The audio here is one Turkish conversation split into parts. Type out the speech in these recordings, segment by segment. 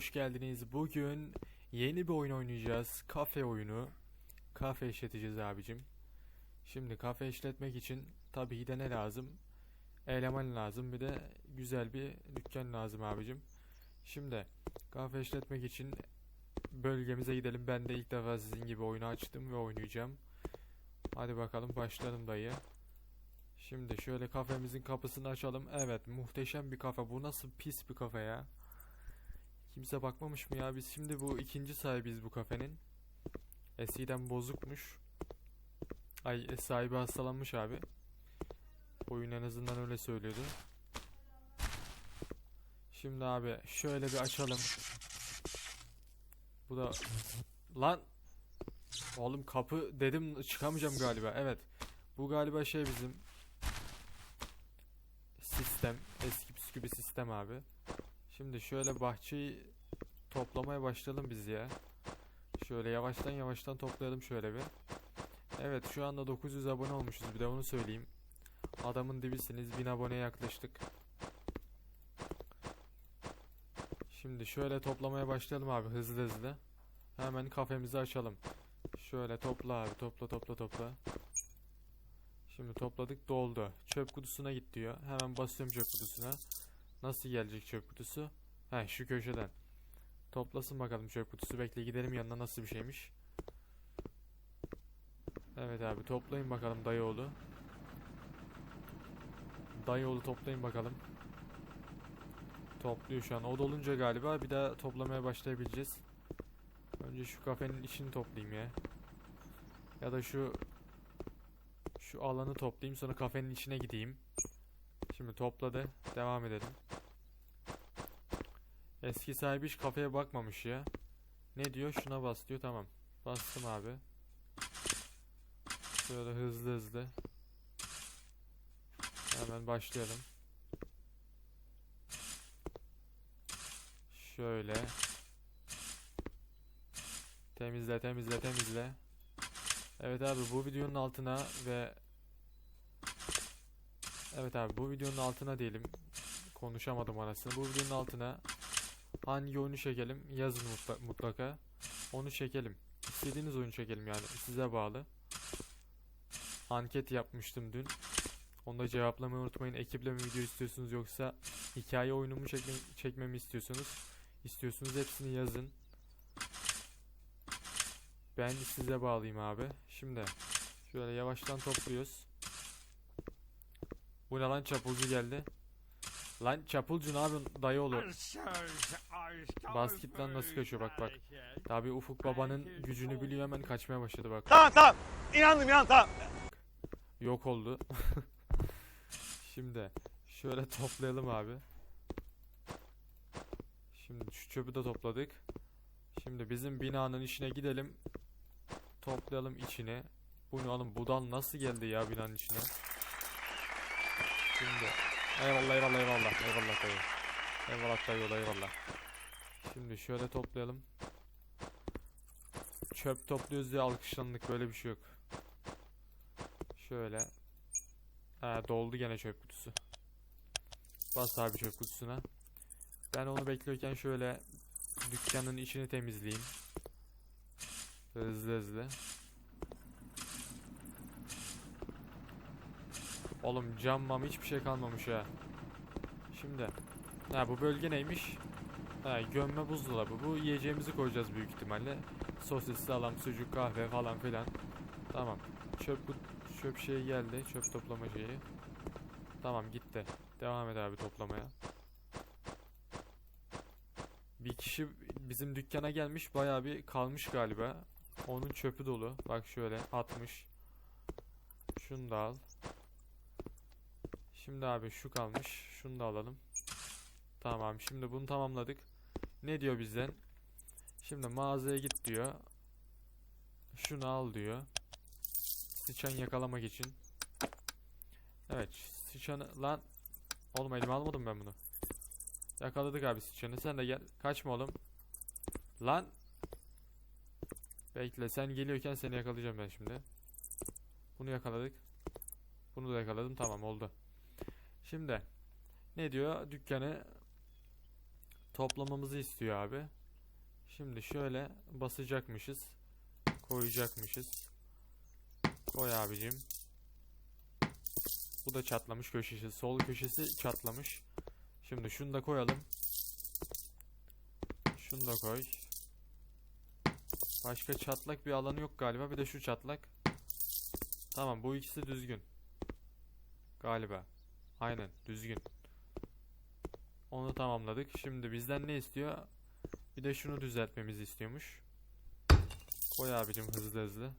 Hoş geldiniz. Bugün yeni bir oyun oynayacağız. Kafe oyunu. Kafe işleteceğiz abicim. Şimdi kafe işletmek için tabii de ne lazım? Eleman lazım. Bir de güzel bir dükkan lazım abicim. Şimdi kafe işletmek için bölgemize gidelim. Ben de ilk defa sizin gibi oyunu açtım ve oynayacağım. Hadi bakalım başlayalım dayı. Şimdi şöyle kafemizin kapısını açalım. Evet muhteşem bir kafe. Bu nasıl pis bir kafe ya. Kimse bakmamış mı ya? Biz şimdi bu ikinci sahibiyiz bu kafenin. Eskiden bozukmuş. Ay e, sahibi hastalanmış abi. Oyun en azından öyle söylüyordu. Şimdi abi şöyle bir açalım. Bu da lan oğlum kapı dedim çıkamayacağım galiba. Evet. Bu galiba şey bizim sistem eski püskü bir sistem abi. Şimdi şöyle bahçeyi toplamaya başlayalım biz ya. Şöyle yavaştan yavaştan toplayalım şöyle bir. Evet şu anda 900 abone olmuşuz bir de onu söyleyeyim. Adamın dibisiniz 1000 aboneye yaklaştık. Şimdi şöyle toplamaya başlayalım abi hızlı hızlı. Hemen kafemizi açalım. Şöyle topla abi topla topla topla. Şimdi topladık doldu. Çöp kutusuna git diyor. Hemen basıyorum çöp kutusuna. Nasıl gelecek çöp kutusu? He şu köşeden. Toplasın bakalım çöp kutusu. Bekle gidelim yanına nasıl bir şeymiş. Evet abi toplayın bakalım dayıoğlu. Dayıoğlu toplayın bakalım. Topluyor şu an. O dolunca galiba bir daha toplamaya başlayabileceğiz. Önce şu kafenin içini toplayayım ya. Ya da şu şu alanı toplayayım sonra kafenin içine gideyim. Şimdi topladı. Devam edelim. Eski sahibi hiç kafeye bakmamış ya. Ne diyor? Şuna bas diyor. Tamam. Bastım abi. Şöyle hızlı hızlı. Hemen başlayalım. Şöyle. Temizle temizle temizle. Evet abi bu videonun altına ve Evet abi bu videonun altına diyelim. Konuşamadım arasında. Bu videonun altına hangi oyunu çekelim yazın mutla- mutlaka. Onu çekelim. İstediğiniz oyunu çekelim yani size bağlı. Anket yapmıştım dün. Onu da cevaplamayı unutmayın. Ekiple mi video istiyorsunuz yoksa hikaye oyunumu çekme, çekmemi istiyorsunuz? İstiyorsunuz hepsini yazın. Ben size bağlayayım abi. Şimdi şöyle yavaştan topluyoruz. Bu ne lan çapulcu geldi. Lan çapulcu ne yapıyorsun dayı oğlu? Basket lan nasıl kaçıyor bak bak. Tabi Ufuk babanın gücünü biliyor hemen kaçmaya başladı bak. Tamam tamam. İnandım inan tamam. Yok oldu. Şimdi şöyle toplayalım abi. Şimdi şu çöpü de topladık. Şimdi bizim binanın içine gidelim. Toplayalım içine. Bu ne oğlum budan nasıl geldi ya binanın içine? Şimdi eyvallah eyvallah eyvallah eyvallah dayı. Eyvallah dayı eyvallah. Şimdi şöyle toplayalım. Çöp topluyoruz diye alkışlandık böyle bir şey yok. Şöyle. Ha doldu gene çöp kutusu. Bas abi çöp kutusuna. Ben onu bekliyorken şöyle dükkanın içini temizleyeyim. Hızlı hızlı. Oğlum cam mam hiçbir şey kalmamış ha. Şimdi. Ha bu bölge neymiş? Ha gömme buzdolabı. Bu yiyeceğimizi koyacağız büyük ihtimalle. Sosis, salam, sucuk, kahve falan filan. Tamam. Çöp çöp şey geldi. Çöp toplama şeyi. Tamam gitti. Devam et abi toplamaya. Bir kişi bizim dükkana gelmiş bayağı bir kalmış galiba. Onun çöpü dolu. Bak şöyle atmış. Şunu da al. Şimdi abi şu kalmış. Şunu da alalım. Tamam şimdi bunu tamamladık. Ne diyor bizden? Şimdi mağazaya git diyor. Şunu al diyor. Sıçan yakalamak için. Evet sıçanı lan. Oğlum elime almadım ben bunu. Yakaladık abi sıçanı. Sen de gel. Kaçma oğlum. Lan. Bekle sen geliyorken seni yakalayacağım ben şimdi. Bunu yakaladık. Bunu da yakaladım. Tamam oldu. Şimdi ne diyor? Dükkanı toplamamızı istiyor abi. Şimdi şöyle basacakmışız. Koyacakmışız. Koy abicim. Bu da çatlamış köşesi. Sol köşesi çatlamış. Şimdi şunu da koyalım. Şunu da koy. Başka çatlak bir alanı yok galiba. Bir de şu çatlak. Tamam bu ikisi düzgün. Galiba. Aynen düzgün. Onu tamamladık. Şimdi bizden ne istiyor? Bir de şunu düzeltmemizi istiyormuş. Koy abicim hızlı hızlı.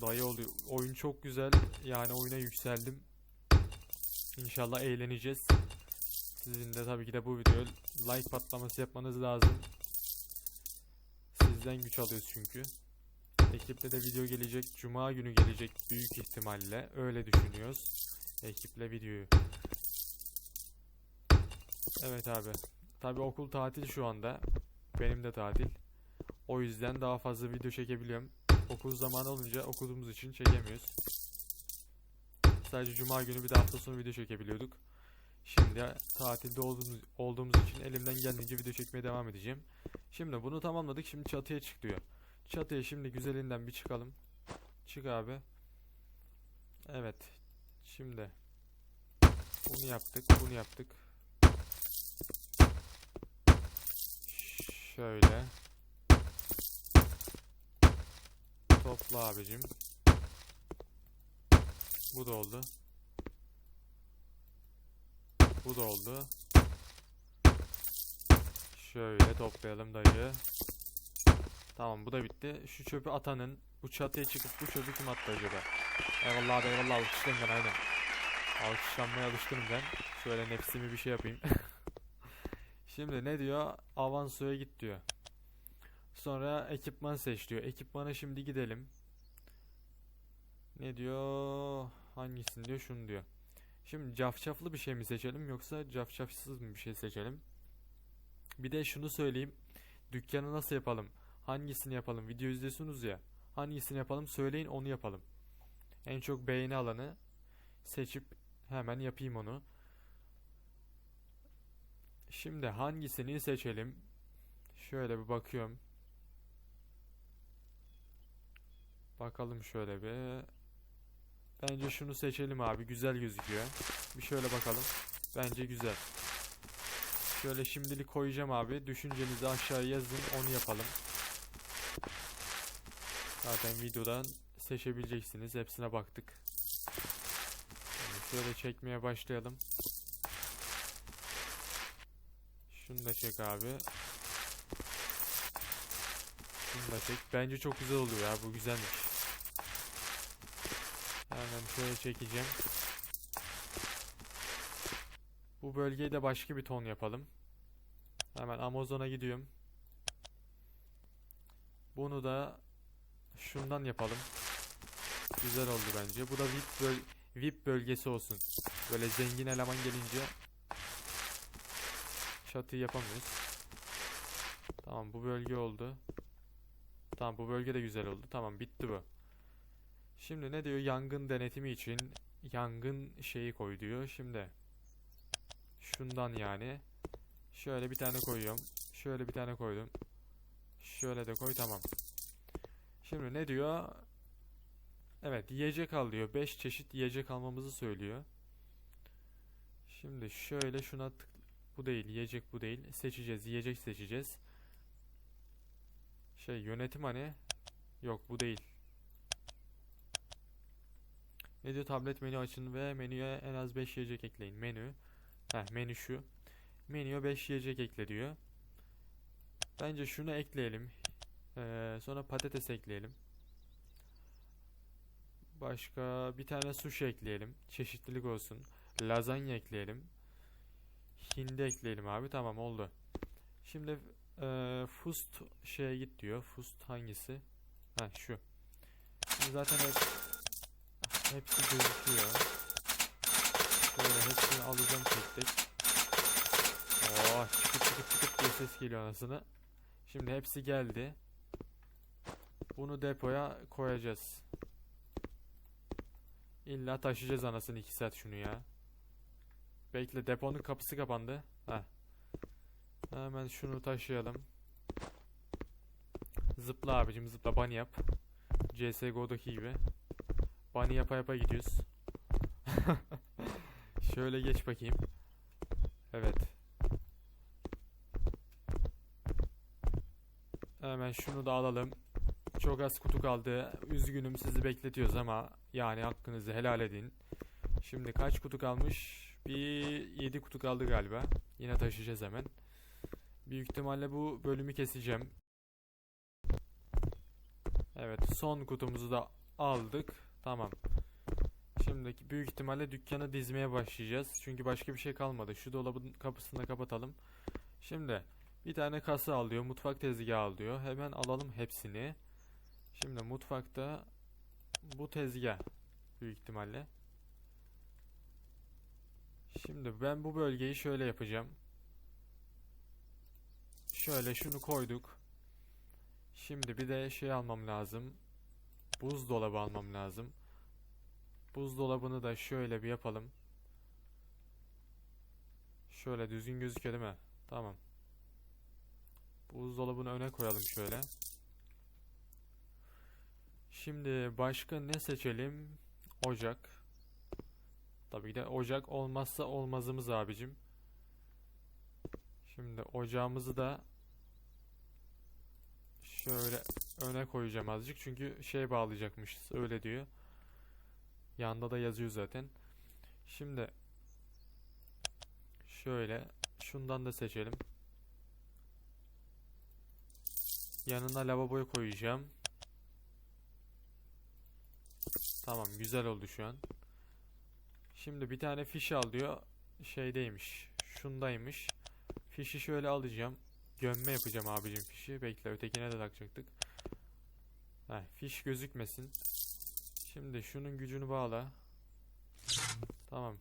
Dayı oluyor. Oyun çok güzel. Yani oyuna yükseldim. İnşallah eğleneceğiz. Sizin de tabii ki de bu videoya like patlaması yapmanız lazım. Sizden güç alıyoruz çünkü. Ekiple de video gelecek. Cuma günü gelecek büyük ihtimalle. Öyle düşünüyoruz. Ekiple videoyu. Evet abi. Tabii okul tatil şu anda. Benim de tatil. O yüzden daha fazla video çekebiliyorum. Okul zamanı olunca okuduğumuz için çekemiyoruz. Sadece cuma günü bir de hafta sonu video çekebiliyorduk. Şimdi tatilde olduğumuz, olduğumuz için elimden geldiğince video çekmeye devam edeceğim. Şimdi bunu tamamladık. Şimdi çatıya çık diyor. Çatıya şimdi güzelinden bir çıkalım. Çık abi. Evet. Şimdi bunu yaptık, bunu yaptık. Şöyle. Topla abicim. Bu da oldu. Bu da oldu. Şöyle toplayalım dayı. Tamam bu da bitti. Şu çöpü atanın bu çatıya çıkıp bu çöpü kim attı acaba? Eyvallah abi eyvallah alkışlayın ben aynen. Alkışlanmaya alışkınım ben. Şöyle nefsimi bir şey yapayım. Şimdi ne diyor? Avansoya git diyor. Sonra ekipman seç diyor. Ekipmana şimdi gidelim. Ne diyor? Hangisini diyor? Şunu diyor. Şimdi cafcaflı bir şey mi seçelim yoksa cafcafsız mı bir şey seçelim? Bir de şunu söyleyeyim. Dükkanı nasıl yapalım? Hangisini yapalım? Video izliyorsunuz ya. Hangisini yapalım? Söyleyin onu yapalım. En çok beğeni alanı seçip hemen yapayım onu. Şimdi hangisini seçelim? Şöyle bir bakıyorum. Bakalım şöyle bir. Bence şunu seçelim abi. Güzel gözüküyor. Bir şöyle bakalım. Bence güzel. Şöyle şimdilik koyacağım abi. Düşüncenizi aşağıya yazın. Onu yapalım. Zaten videodan seçebileceksiniz. Hepsine baktık. Şöyle çekmeye başlayalım. Şunu da çek abi. Şunu da çek. Bence çok güzel oluyor ya. Bu güzelmiş. Hemen şöyle çekeceğim. Bu bölgeyi de başka bir ton yapalım. Hemen Amazon'a gidiyorum. Bunu da şundan yapalım. Güzel oldu bence. Bu da VIP, böl VIP bölgesi olsun. Böyle zengin eleman gelince çatıyı yapamıyoruz. Tamam bu bölge oldu. Tamam bu bölge de güzel oldu. Tamam bitti bu. Şimdi ne diyor? Yangın denetimi için yangın şeyi koy diyor. Şimdi şundan yani. Şöyle bir tane koyuyorum. Şöyle bir tane koydum. Şöyle de koy tamam. Şimdi ne diyor? Evet yiyecek al diyor. 5 çeşit yiyecek almamızı söylüyor. Şimdi şöyle şuna tık bu değil yiyecek bu değil. Seçeceğiz yiyecek seçeceğiz. Şey yönetim hani yok bu değil. Ne diyor tablet menü açın ve menüye en az 5 yiyecek ekleyin. Menü. Heh menü şu. Menüye 5 yiyecek ekle diyor. Bence şunu ekleyelim. Ee, sonra patates ekleyelim. Başka bir tane sushi ekleyelim. Çeşitlilik olsun. Lazanya ekleyelim. Hindi ekleyelim abi. Tamam oldu. Şimdi eee fust şeye git diyor. Fust hangisi? Ha şu. Şimdi zaten hep, hepsi gözüküyor. Şöyle hepsini alacağım tek tek. Oh çıkıp çıkıp çıkıp diye ses geliyor anasını. Şimdi hepsi geldi. Bunu depoya koyacağız. İlla taşıyacağız anasını 2 saat şunu ya. Bekle deponun kapısı kapandı. Heh. Hemen şunu taşıyalım. Zıpla abicim zıpla bunny yap. CSGO'daki gibi. Bunny yapa yapa gidiyoruz. Şöyle geç bakayım. Evet. Hemen şunu da alalım. Çok az kutu kaldı. Üzgünüm sizi bekletiyoruz ama yani hakkınızı helal edin. Şimdi kaç kutu kalmış? Bir 7 kutu kaldı galiba. Yine taşıyacağız hemen. Büyük ihtimalle bu bölümü keseceğim. Evet, son kutumuzu da aldık. Tamam. Şimdi büyük ihtimalle dükkanı dizmeye başlayacağız. Çünkü başka bir şey kalmadı. Şu dolabın kapısını da kapatalım. Şimdi bir tane kasa alıyor. Mutfak tezgahı alıyor. Hemen alalım hepsini. Şimdi mutfakta bu tezgah büyük ihtimalle. Şimdi ben bu bölgeyi şöyle yapacağım. Şöyle şunu koyduk. Şimdi bir de şey almam lazım. Buzdolabı almam lazım. Buzdolabını da şöyle bir yapalım. Şöyle düzgün gözüküyor değil mi? Tamam. Buzdolabını öne koyalım şöyle. Şimdi başka ne seçelim? Ocak. Tabii ki de ocak olmazsa olmazımız abicim. Şimdi ocağımızı da şöyle öne koyacağım azıcık. Çünkü şey bağlayacakmışız. Öyle diyor. Yanda da yazıyor zaten. Şimdi şöyle şundan da seçelim. Yanına lavaboyu koyacağım. Tamam güzel oldu şu an. Şimdi bir tane fiş al diyor. Şeydeymiş. Şundaymış. Fişi şöyle alacağım. Gömme yapacağım abicim fişi. Bekle ötekine de takacaktık. Heh, fiş gözükmesin. Şimdi şunun gücünü bağla. Tamam.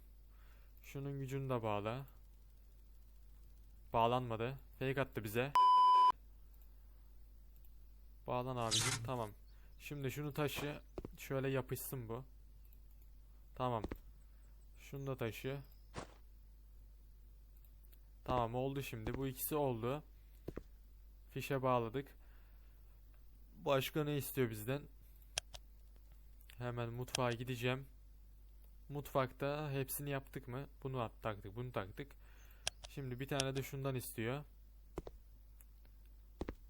Şunun gücünü de bağla. Bağlanmadı. Fake attı bize. Bağlan abicim. Tamam. Şimdi şunu taşı. Şöyle yapışsın bu. Tamam. Şunu da taşı. Tamam oldu şimdi. Bu ikisi oldu. Fişe bağladık. Başka ne istiyor bizden? Hemen mutfağa gideceğim. Mutfakta hepsini yaptık mı? Bunu taktık, bunu taktık. Şimdi bir tane de şundan istiyor.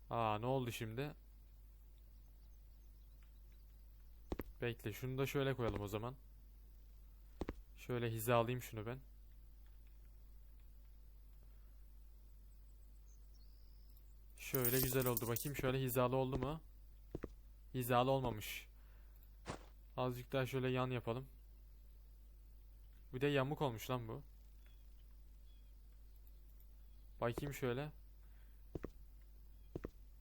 Aa ne oldu şimdi? Bekle şunu da şöyle koyalım o zaman. Şöyle hizalayayım şunu ben. Şöyle güzel oldu. Bakayım şöyle hizalı oldu mu? Hizalı olmamış. Azıcık daha şöyle yan yapalım. Bir de yamuk olmuş lan bu. Bakayım şöyle.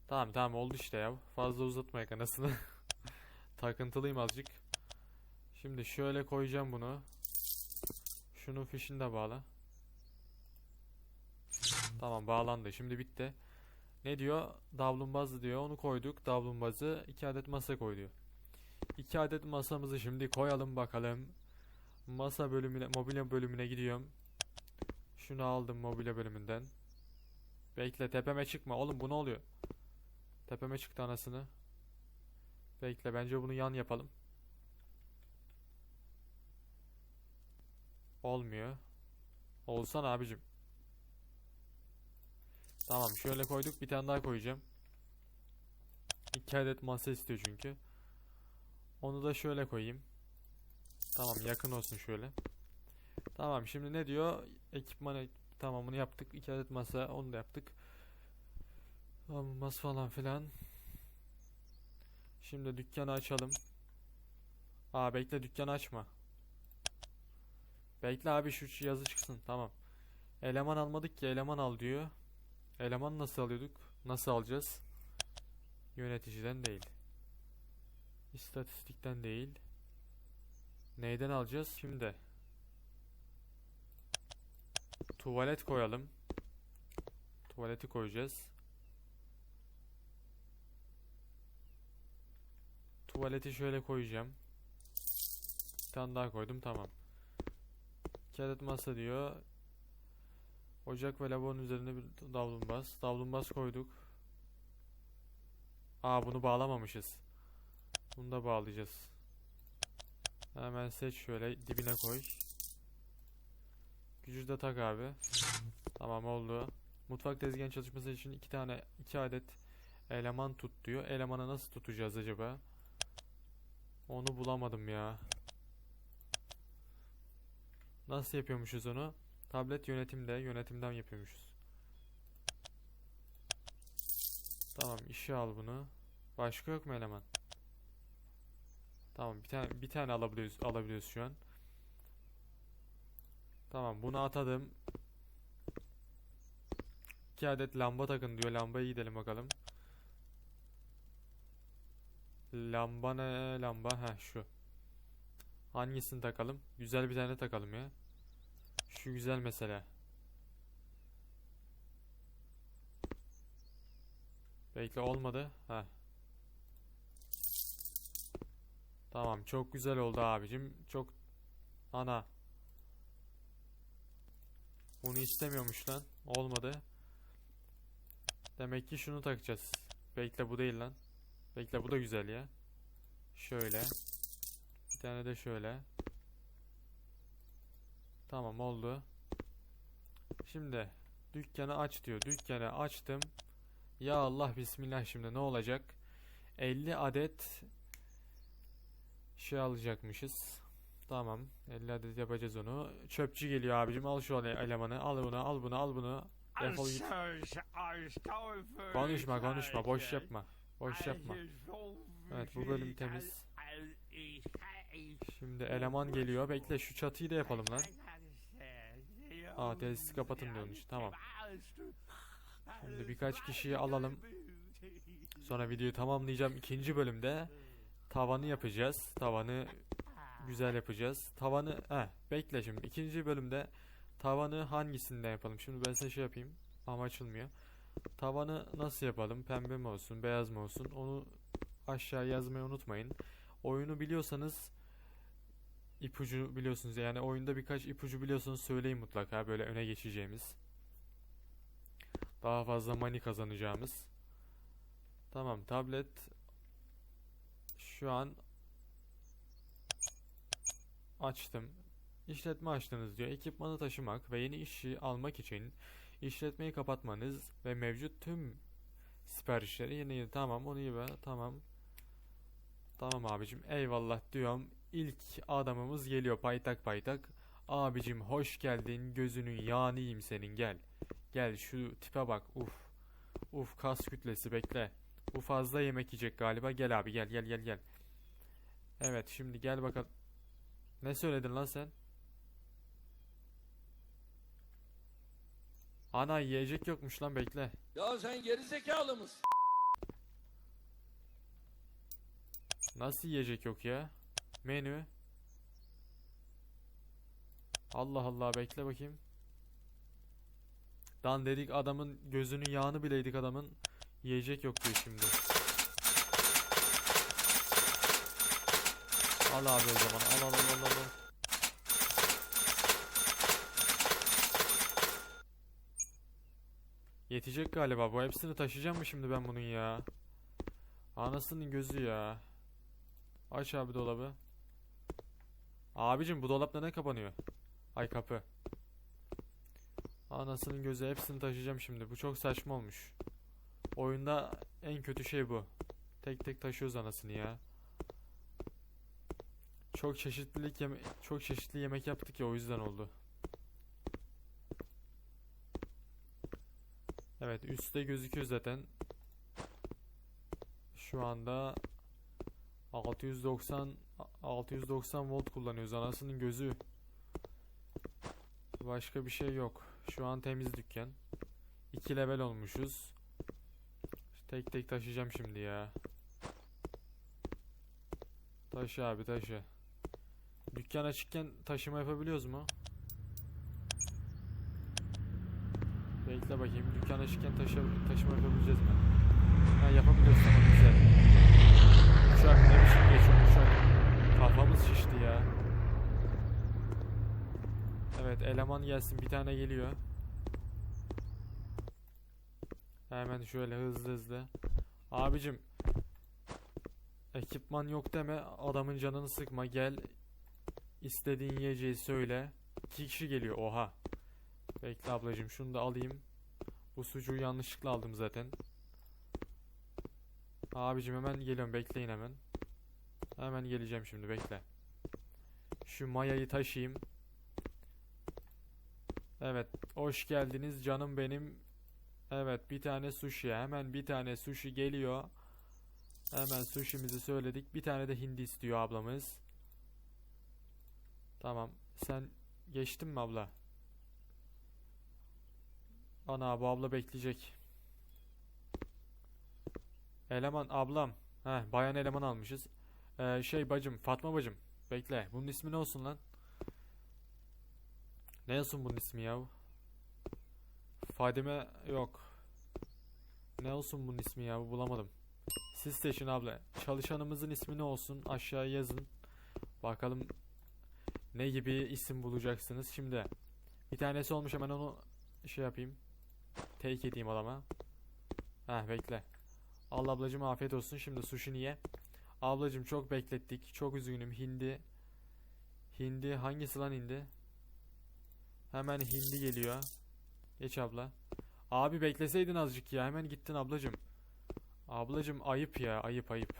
Tamam tamam oldu işte ya. Fazla uzatmayak anasını. Takıntılıyım azıcık. Şimdi şöyle koyacağım bunu. Şunun fişini de bağla. Tamam bağlandı. Şimdi bitti. Ne diyor? Davlumbazı diyor. Onu koyduk. Davlumbazı. 2 adet masa koy diyor. 2 adet masamızı şimdi koyalım bakalım. Masa bölümüne, mobilya bölümüne gidiyorum. Şunu aldım mobilya bölümünden. Bekle tepeme çıkma. Oğlum bu ne oluyor? Tepeme çıktı anasını. Bekle bence bunu yan yapalım. Olmuyor. Olsan abicim. Tamam şöyle koyduk bir tane daha koyacağım. İki adet masa istiyor çünkü. Onu da şöyle koyayım. Tamam yakın olsun şöyle. Tamam şimdi ne diyor? Ekipmanı tamamını yaptık. İki adet masa onu da yaptık. Masa falan filan. Şimdi dükkanı açalım. Aa bekle dükkanı açma. Bekle abi şu yazı çıksın. Tamam. Eleman almadık ki eleman al diyor. Eleman nasıl alıyorduk? Nasıl alacağız? Yöneticiden değil. İstatistikten değil. Neyden alacağız? Şimdi. Tuvalet koyalım. Tuvaleti koyacağız. Tuvaleti şöyle koyacağım. Bir tane daha koydum tamam. İki adet masa diyor. Ocak ve lavabonun üzerine bir davlumbaz. Davlumbaz koyduk. Aa bunu bağlamamışız. Bunu da bağlayacağız. Hemen seç şöyle dibine koy. Gücü de tak abi. Tamam oldu. Mutfak tezgahının çalışması için iki tane iki adet eleman tut diyor. Elemanı nasıl tutacağız acaba? Onu bulamadım ya. Nasıl yapıyormuşuz onu? Tablet yönetimde, yönetimden yapıyormuşuz. Tamam, işe al bunu. Başka yok mu eleman? Tamam, bir tane bir tane alabiliyoruz alabiliyoruz şu an. Tamam, bunu atadım. İki adet lamba takın diyor. Lambayı gidelim bakalım. Lamba ne lamba? Heh şu. Hangisini takalım? Güzel bir tane takalım ya. Şu güzel mesela. Bekle olmadı. Heh. Tamam çok güzel oldu abicim. Çok ana. Bunu istemiyormuş lan. Olmadı. Demek ki şunu takacağız. Bekle bu değil lan. Bekle bu da güzel ya. Şöyle. Bir tane de şöyle. Tamam oldu. Şimdi dükkanı aç diyor. Dükkanı açtım. Ya Allah bismillah şimdi ne olacak? 50 adet şey alacakmışız. Tamam. 50 adet yapacağız onu. Çöpçü geliyor abicim. Al şu ele- elemanı. Al bunu, al bunu, al bunu. Defol git. Konuşma, konuşma. Boş yapma. Boş yapma. Evet, bu bölüm temiz. Şimdi eleman geliyor. Bekle şu çatıyı da yapalım lan. Aa tesisi kapatın diyormuş. Tamam. Şimdi birkaç kişiyi alalım. Sonra videoyu tamamlayacağım. İkinci bölümde tavanı yapacağız. Tavanı güzel yapacağız. Tavanı he bekle şimdi. İkinci bölümde tavanı hangisinden yapalım? Şimdi ben size şey yapayım. Ama açılmıyor. Tavanı nasıl yapalım? Pembe mi olsun, beyaz mı olsun? Onu aşağı yazmayı unutmayın. Oyunu biliyorsanız ipucu biliyorsunuz yani oyunda birkaç ipucu biliyorsanız söyleyin mutlaka böyle öne geçeceğimiz. Daha fazla money kazanacağımız. Tamam tablet şu an açtım. İşletme açtınız diyor. Ekipmanı taşımak ve yeni işi almak için işletmeyi kapatmanız ve mevcut tüm siparişleri yeni tamam onu iyi be tamam. Tamam abicim eyvallah diyorum. İlk adamımız geliyor paytak paytak. Abicim hoş geldin gözünün yağını senin gel. Gel şu tipe bak uf. Uf kas kütlesi bekle. Bu fazla yemek yiyecek galiba. Gel abi gel gel gel gel. Evet şimdi gel bakalım. Ne söyledin lan sen? Ana yiyecek yokmuş lan bekle. Ya sen geri zekalı mısın? Nasıl yiyecek yok ya? Menü. Allah Allah bekle bakayım. Dan dedik adamın gözünün yağını bileydik adamın. Yiyecek yok diyor şimdi. Al abi o zaman. Al al al al al. al. Yetecek galiba bu. Hepsini taşıyacağım mı şimdi ben bunun ya? Anasının gözü ya. Aç abi dolabı. Abicim bu dolap neden kapanıyor? Ay kapı. Anasının gözü hepsini taşıyacağım şimdi. Bu çok saçma olmuş. Oyunda en kötü şey bu. Tek tek taşıyoruz anasını ya. Çok çeşitlilik çok çeşitli yemek yaptık ya o yüzden oldu. Evet üstte gözüküyor zaten. Şu anda 690 690 volt kullanıyoruz anasının gözü. Başka bir şey yok. Şu an temiz dükkan. 2 level olmuşuz. Tek tek taşıyacağım şimdi ya. Taşı abi taşı. Dükkan açıkken taşıma yapabiliyoruz mu? Bekle bakayım. Dükkan açıkken taşı, taşıma yapabileceğiz mi? Ha yapabiliyoruz tamam güzel. Uçak ne biçim geçiyor uçak. Kafamız şişti ya. Evet eleman gelsin bir tane geliyor. Hemen şöyle hızlı hızlı. Abicim ekipman yok deme adamın canını sıkma gel istediğin yiyeceği söyle. İki kişi geliyor oha. Bekle ablacım şunu da alayım. Bu sucuğu yanlışlıkla aldım zaten. Abicim hemen geliyorum bekleyin hemen. Hemen geleceğim şimdi bekle. Şu mayayı taşıyayım. Evet hoş geldiniz canım benim. Evet bir tane sushi hemen bir tane sushi geliyor. Hemen sushi'mizi söyledik. Bir tane de hindi istiyor ablamız. Tamam. Sen geçtin mi abla? Ana bu abla bekleyecek. Eleman ablam. Heh bayan eleman almışız. Ee, şey bacım Fatma bacım. Bekle. Bunun ismi ne olsun lan? Ne olsun bunun ismi ya? Fadime yok. Ne olsun bunun ismi ya? Bulamadım. Siz seçin abla. Çalışanımızın ismi ne olsun? Aşağıya yazın. Bakalım ne gibi isim bulacaksınız. Şimdi bir tanesi olmuş hemen onu şey yapayım. Take edeyim adama. Heh bekle. Al ablacım afiyet olsun. Şimdi sushi niye? Ablacım çok beklettik. Çok üzgünüm. Hindi. Hindi hangisi lan hindi? Hemen hindi geliyor. Geç abla. Abi bekleseydin azıcık ya. Hemen gittin ablacım. Ablacım ayıp ya. Ayıp ayıp.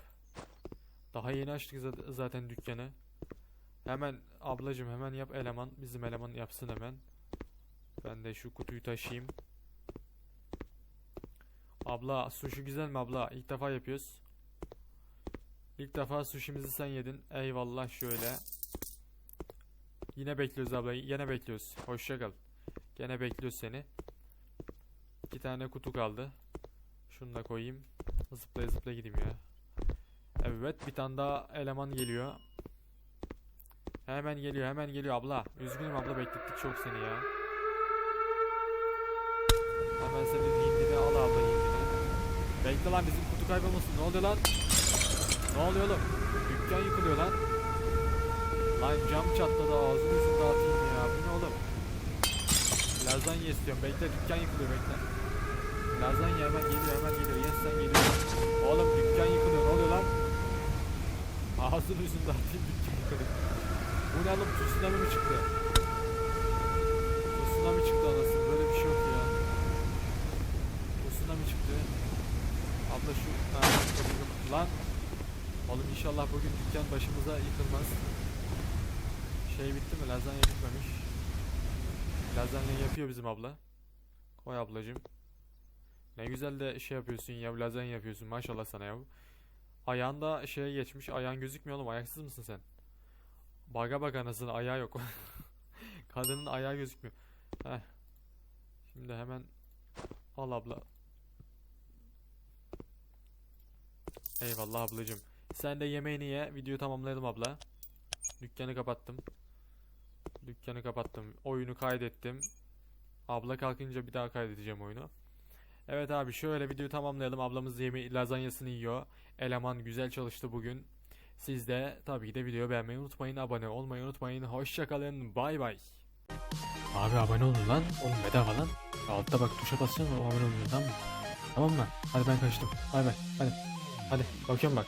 Daha yeni açtık za- zaten dükkanı. Hemen ablacım hemen yap eleman. Bizim eleman yapsın hemen. Ben de şu kutuyu taşıyayım. Abla sushi güzel mi abla? İlk defa yapıyoruz. İlk defa sushi'mizi sen yedin. Eyvallah şöyle. Yine bekliyoruz abla. Yine bekliyoruz. Hoşça kal. Gene bekliyoruz seni. İki tane kutu kaldı. Şunu da koyayım. Zıplaya zıplaya gideyim ya. Evet bir tane daha eleman geliyor. Hemen geliyor hemen geliyor abla. Üzgünüm abla beklettik çok seni ya. Hemen senin hindini al abla. Bekle lan bizim kutu kaybolmasın. Ne oluyor lan? Ne oluyor oğlum? Dükkan yıkılıyor lan. Lan cam çatladı ağzını yüzünü dağıtayım ya. Bu ne oğlum? Lazanya istiyorum. Bekle dükkan yıkılıyor bekle. Lazanya hemen geliyor hemen geliyor. Yes sen geliyor. Oğlum dükkan yıkılıyor. Ne oluyor lan? Ağzını yüzünü dağıtayım dükkan yıkılıyor. Bu ne oğlum? Tsunami mi çıktı? Tsunami çıktı anasını. Böyle bir şey yok ya. Tsunami çıktı. Abla şu... Lan. Oğlum inşallah bugün dükkan başımıza yıkılmaz. Şey bitti mi? Lazanya bitmemiş. Lazanya yapıyor bizim abla. Koy ablacım. Ne güzel de şey yapıyorsun ya lazanya yapıyorsun maşallah sana ya. Ayağında şeye geçmiş. Ayağın gözükmüyor oğlum. Ayaksız mısın sen? Baga bak anasını ayağı yok. Kadının ayağı gözükmüyor. Heh. Şimdi hemen al abla. Eyvallah ablacım. Sen de yemeğini ye. Videoyu tamamlayalım abla. Dükkanı kapattım. Dükkanı kapattım. Oyunu kaydettim. Abla kalkınca bir daha kaydedeceğim oyunu. Evet abi şöyle videoyu tamamlayalım. Ablamız yeme lazanyasını yiyor. Eleman güzel çalıştı bugün. Siz de tabii ki de videoyu beğenmeyi unutmayın. Abone olmayı unutmayın. Hoşçakalın. Bay bay. Abi abone olun lan. Oğlum bedava lan. Altta bak tuşa basacaksın abone oluyor tamam mı? Tamam mı? Hadi ben kaçtım. Bay bay. Hadi. Hadi bakıyorum bak.